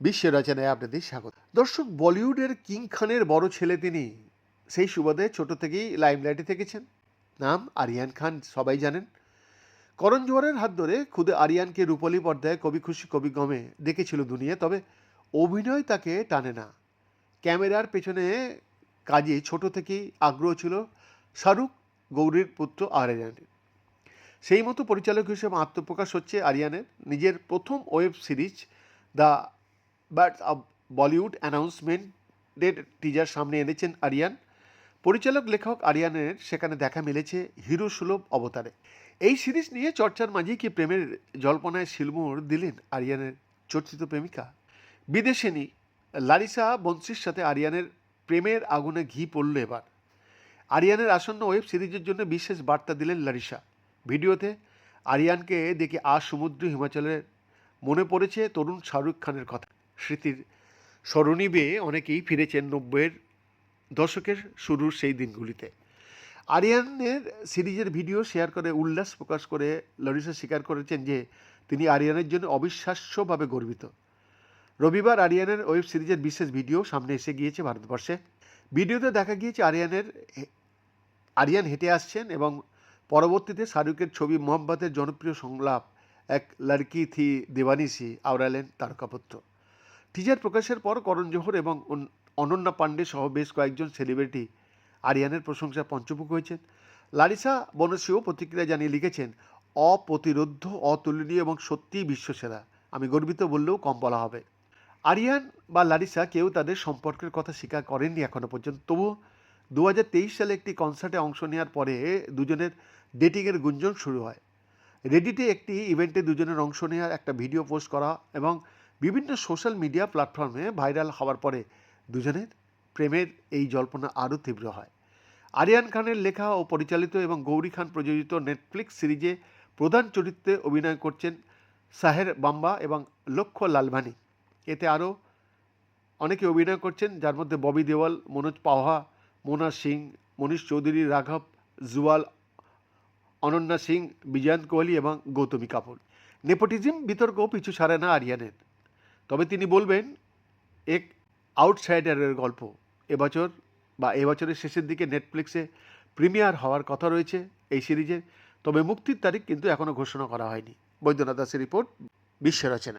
বিশ্ব রচনায় আপনাদের স্বাগত। দর্শক, বলিউডের কিং খানের বড় ছেলে তিনি। সেই সুবাদে ছোট থেকেই লাইমলাইটে থেকেছেন। নাম আরিয়ান খান, সবাই জানেন। করণ জোয়ারের হাত ধরে খুদে আরিয়ানকে রূপলি পর্দায় কবি খুশি, কবি গমে দেখেছিল দুনিয়া। তবে অভিনয় তাকে টানে না। ক্যামেরার পেছনে কাজে ছোট থেকেই আগ্রহ ছিল শাহরুখ, গৌরীর পুত্র আরিয়ানের। সেই মতো পরিচালক হিসেবে আত্মপ্রকাশ হচ্ছে আরিয়ানের নিজের প্রথম ওয়েব সিরিজ দ্য বাট অব বলিউড অ্যানাউন্সমেন্টের টিজার সামনে এনেছেন আরিয়ান। পরিচালক, লেখক আরিয়ানের সেখানে দেখা মিলেছে হিরো সুলভ অবতারে। এই সিরিজ নিয়ে চর্চার মাঝেই কি প্রেমের জল্পনায় শিলমোড় দিলেন আরিয়ানের চর্চিত প্রেমিকা? বিদেশিনী লারিসা বংশীর সাথে আরিয়ানের প্রেমের আগুনে ঘি পড়ল এবার। আরিয়ানের আসন্ন ওয়েব সিরিজের জন্য বিশেষ বার্তা দিলেন লারিসা। ভিডিওতে আরিয়ানকে দেখে আ সমুদ্র হিমাচলের মনে পড়েছে তরুণ শাহরুখ খানের কথা। স্মৃতির স্মরণী বেয়ে অনেকেই ফিরেছেন নব্বইয়ের দশকের শুরুর সেই দিনগুলিতে। আরিয়ানের সিরিজের ভিডিও শেয়ার করে উল্লাস প্রকাশ করে লরিসা স্বীকার করেছেন যে, তিনি আরিয়ানের জন্য অবিশ্বাস্যভাবে গর্বিত। রবিবার আরিয়ানের ওয়েব সিরিজের বিশেষ ভিডিও সামনে এসে গিয়েছে ভারতবর্ষে। ভিডিওতে দেখা গিয়েছে আরিয়ানের আরিয়ান হেঁটে আসছেন এবং পরবর্তীতে শাহরুখের ছবি মোহাম্মতের জনপ্রিয় সংলাপ, এক লড়কি থি দেওয়ানিসি আওড়ালেন তারকাপুত্র। টিজার প্রকাশের পর করণ জোহর এবং অনন্যা পাণ্ডে সহ বেশ কয়েকজন সেলিব্রিটি আরিয়ানের প্রশংসা পঞ্চমুখ হয়েছেন। লারিসা বনশীও প্রতিক্রিয়া জানিয়ে লিখেছেন অপ্রতিরোধ্য অতুলনীয় এবং সত্যিই বিশ্বসেরা। আমি গর্বিত বললেও কম বলা হবে। আরিয়ান বা লারিসা কেউ তাদের সম্পর্কের কথা স্বীকার করেননি এখনও পর্যন্ত। তবুও দু হাজার তেইশ সালে একটি কনসার্টে অংশ নেওয়ার পরে দুজনের ডেটিংয়ের গুঞ্জন শুরু হয়। রেডিটে একটি ইভেন্টে দুজনের অংশ নেওয়ার একটা ভিডিও পোস্ট করা এবং বিভিন্ন সোশ্যাল মিডিয়া প্ল্যাটফর্মে ভাইরাল হওয়ার পরে দুজনের প্রেমের এই জল্পনা আরও তীব্র হয়। আরিয়ান খানের লেখা ও পরিচালিত এবং গৌরী খান প্রযোজিত নেটফ্লিক্স সিরিজে প্রধান চরিত্রে অভিনয় করছেন সাহের বাম্বা এবং লক্ষ্য লালভানি। এতে আরও অনেকে অভিনয় করছেন, যার মধ্যে ববি দেওয়াল, মনোজ পাওহা, মোনা সিং, মনীষ চৌধুরী, রাঘব জুয়াল অনন্যা সিং, বিজয়ন্ত কোহলি এবং গৌতমী কাপুর। নেপোটিজম বিতর্ক পিছু সারে না আরিয়ানের। তবে তিনি বলবেন, এক আউটসাইডারের গল্প। এবছর বা এবছরের শেষের দিকে নেটফ্লিক্সে প্রিমিয়ার হওয়ার কথা রয়েছে এই সিরিজের। তবে মুক্তির তারিখ কিন্তু এখনও ঘোষণা করা হয়নি। বৈদ্যনাথ দাসের রিপোর্ট, বিশ্ব